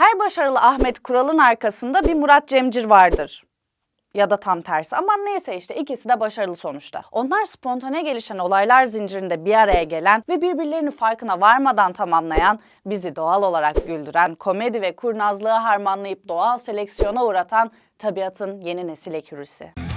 Her başarılı Ahmet Kural'ın arkasında bir Murat Cemcir vardır. Ya da tam tersi. Ama neyse işte ikisi de başarılı sonuçta. Onlar spontane gelişen olaylar zincirinde bir araya gelen ve birbirlerinin farkına varmadan tamamlayan, bizi doğal olarak güldüren, komedi ve kurnazlığı harmanlayıp doğal seleksiyona uğratan tabiatın yeni nesil ekürüsü.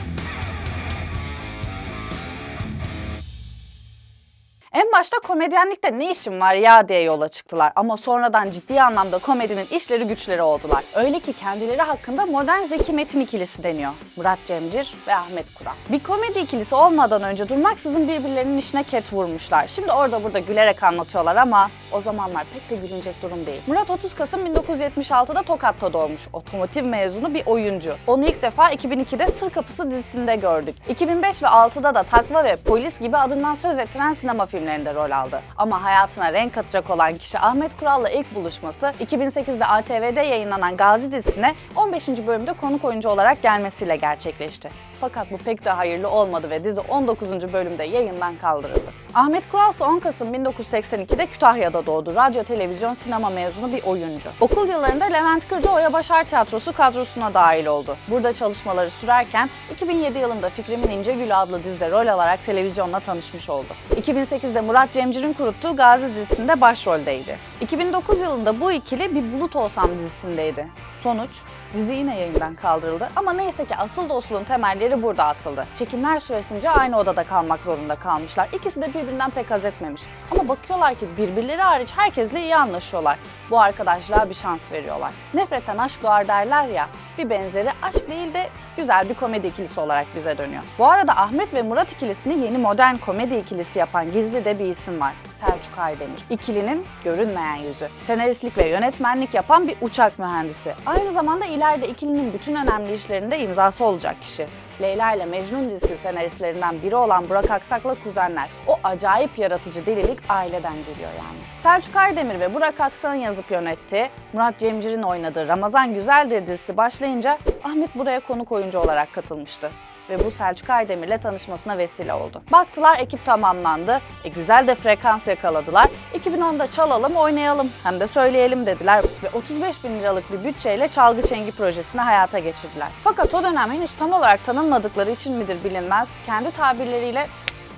En başta komedyenlikte ne işim var ya diye yola çıktılar ama sonradan ciddi anlamda komedinin işleri güçleri oldular. Öyle ki kendileri hakkında modern Zeki Metin ikilisi deniyor. Murat Cemcir ve Ahmet Kural. Bir komedi ikilisi olmadan önce durmaksızın birbirlerinin işine ket vurmuşlar. Şimdi orada burada gülerek anlatıyorlar ama o zamanlar pek de gülünecek durum değil. Murat 30 Kasım 1976'da Tokat'ta doğmuş. Otomotiv mezunu bir oyuncu. Onu ilk defa 2002'de Sır Kapısı dizisinde gördük. 2005 ve 6'da da Takla ve Polis gibi adından söz ettiren sinema filmlerinde rol aldı. Ama hayatına renk katacak olan kişi Ahmet Kural'la ilk buluşması 2008'de ATV'de yayınlanan Gazi dizisine 15. bölümde konuk oyuncu olarak gelmesiyle gerçekleşti. Fakat bu pek de hayırlı olmadı ve dizi 19. bölümde yayından kaldırıldı. Ahmet Kural ise 10 Kasım 1982'de Kütahya'da doğdu. Radyo, televizyon, sinema mezunu bir oyuncu. Okul yıllarında Levent Kırca Oya Başar Tiyatrosu kadrosuna dahil oldu. Burada çalışmaları sürerken 2007 yılında Fikrimin İncegül adlı dizide rol alarak televizyonla tanışmış oldu. 2008'de Murat Cemcir'in kuruttuğu Gazi dizisinde başroldeydi. 2009 yılında bu ikili Bir Bulut Olsam dizisindeydi. Sonuç Dizi yine yayından kaldırıldı ama neyse ki asıl dostluğun temelleri burada atıldı. Çekimler süresince aynı odada kalmak zorunda kalmışlar. İkisi de birbirinden pek haz etmemiş. Ama bakıyorlar ki birbirleri hariç herkesle iyi anlaşıyorlar. Bu arkadaşlığa bir şans veriyorlar. Nefretten aşk doğar derler ya, bir benzeri aşk değil de güzel bir komedi ikilisi olarak bize dönüyor. Bu arada Ahmet ve Murat ikilisini yeni modern komedi ikilisi yapan gizli de bir isim var. Selçuk Aydemir. İkilinin görünmeyen yüzü. Senaristlik ve yönetmenlik yapan bir uçak mühendisi. Aynı zamanda ileride ikilinin bütün önemli işlerinde imzası olacak kişi. Leyla ile Mecnun dizisi senaristlerinden biri olan Burak Aksak'la kuzenler. O acayip yaratıcı delilik aileden geliyor yani. Selçuk Aydemir ve Burak Aksak'ın yazıp yönettiği, Murat Cemcir'in oynadığı Ramazan Güzeldir dizisi başlayınca Ahmet buraya konuk oyuncu olarak katılmıştı ve bu Selçuk Aydemir'le tanışmasına vesile oldu. Baktılar ekip tamamlandı. E güzel de frekans yakaladılar. 2010'da çalalım, oynayalım hem de söyleyelim dediler ve 35 bin liralık bir bütçeyle Çalgı Çengi projesini hayata geçirdiler. Fakat o dönem henüz tam olarak tanınmadıkları için midir bilinmez, kendi tabirleriyle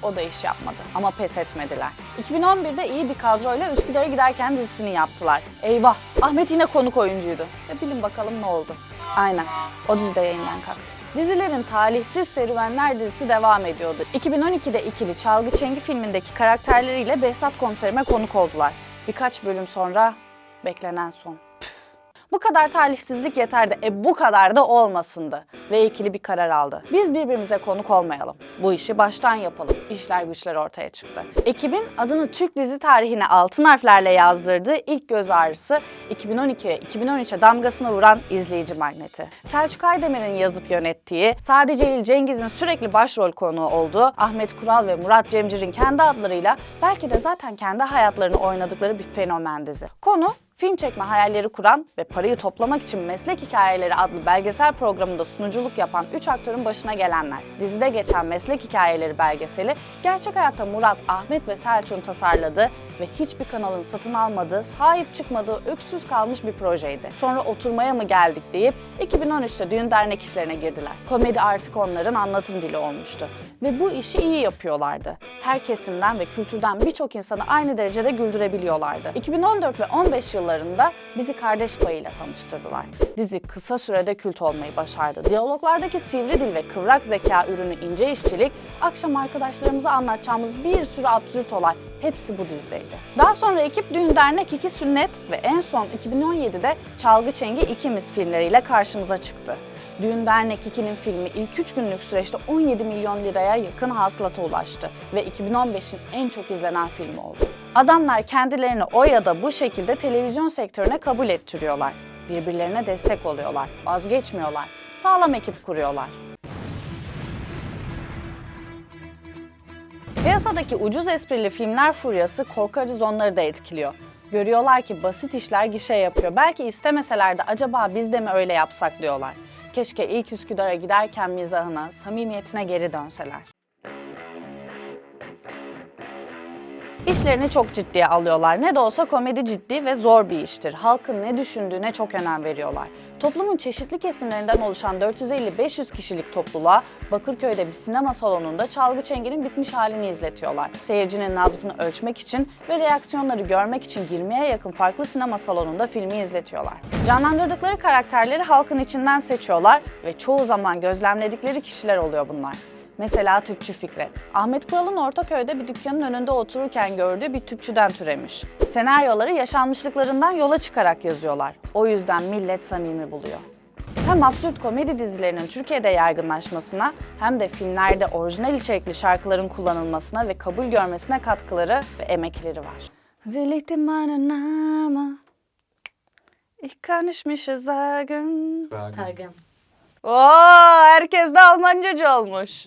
o da iş yapmadı ama pes etmediler. 2011'de iyi bir kadroyla Üsküdar'a giderken dizisini yaptılar. Eyvah! Ahmet yine konuk oyuncuydu. Ve bilin bakalım ne oldu? Aynen. O dizide yayından kalktı. Dizilerin Talihsiz Serüvenler dizisi devam ediyordu. 2012'de ikili Çalgı Çengi filmindeki karakterleriyle Behzat komiserime konuk oldular. Birkaç bölüm sonra beklenen son. Bu kadar talihsizlik yeterdi. E bu kadar da olmasındı. Ve ikili bir karar aldı. Biz birbirimize konuk olmayalım. Bu işi baştan yapalım. İşler güçler ortaya çıktı. Ekibin adını Türk dizi tarihine altın harflerle yazdırdığı ilk göz ağrısı 2012 ve 2013'e damgasını vuran izleyici magneti. Selçuk Aydemir'in yazıp yönettiği, sadece İl Cengiz'in sürekli başrol konuğu olduğu, Ahmet Kural ve Murat Cemcir'in kendi adlarıyla belki de zaten kendi hayatlarını oynadıkları bir fenomen dizi. Konu Film çekme hayalleri kuran ve parayı toplamak için Meslek Hikayeleri adlı belgesel programında sunuculuk yapan 3 aktörün başına gelenler. Dizide geçen Meslek Hikayeleri belgeseli, gerçek hayatta Murat, Ahmet ve Selçuk'un tasarladığı ve hiçbir kanalın satın almadığı, sahip çıkmadığı öksüz kalmış bir projeydi. Sonra oturmaya mı geldik deyip 2013'te düğün dernek işlerine girdiler. Komedi artık onların anlatım dili olmuştu. Ve bu işi iyi yapıyorlardı. Her kesimden ve kültürden birçok insanı aynı derecede güldürebiliyorlardı. 2014 ve 15 yıllarında bizi kardeş payıyla tanıştırdılar. Dizi kısa sürede kült olmayı başardı. Diyaloglardaki sivri dil ve kıvrak zeka ürünü ince işçilik, akşam arkadaşlarımıza anlatacağımız bir sürü absürt olay hepsi bu dizideydi. Daha sonra ekip Düğün Dernek 2 Sünnet ve en son 2017'de Çalgı Çengi İkimiz filmleriyle karşımıza çıktı. Düğün Dernek 2'nin filmi ilk 3 günlük süreçte 17 milyon liraya yakın hasılata ulaştı ve 2015'in en çok izlenen filmi oldu. Adamlar kendilerini o ya da bu şekilde televizyon sektörüne kabul ettiriyorlar. Birbirlerine destek oluyorlar, vazgeçmiyorlar, sağlam ekip kuruyorlar. Piyasadaki ucuz esprili filmler furyası korkarız onları da etkiliyor. Görüyorlar ki basit işler gişe yapıyor. Belki istemeseler de acaba biz de mi öyle yapsak diyorlar. Keşke ilk Üsküdar'a giderken mizahına, samimiyetine geri dönseler. İşlerini çok ciddiye alıyorlar. Ne de olsa komedi ciddi ve zor bir iştir. Halkın ne düşündüğüne çok önem veriyorlar. Toplumun çeşitli kesimlerinden oluşan 450-500 kişilik topluluğa Bakırköy'de bir sinema salonunda çalgı çengenin bitmiş halini izletiyorlar. Seyircinin nabzını ölçmek için ve reaksiyonları görmek için 20'ye yakın farklı sinema salonunda filmi izletiyorlar. Canlandırdıkları karakterleri halkın içinden seçiyorlar ve çoğu zaman gözlemledikleri kişiler oluyor bunlar. Mesela tüpçü Fikret. Ahmet Kural'ın Ortaköy'de bir dükkanın önünde otururken gördüğü bir tüpçüden türemiş. Senaryoları yaşanmışlıklarından yola çıkarak yazıyorlar. O yüzden millet samimi buluyor. Hem absürt komedi dizilerinin Türkiye'de yaygınlaşmasına hem de filmlerde orijinal içerikli şarkıların kullanılmasına ve kabul görmesine katkıları ve emekleri var. Zillichte meine Name, ich kann nicht mich sagen. Targın. Oo, herkes de Almancacı olmuş.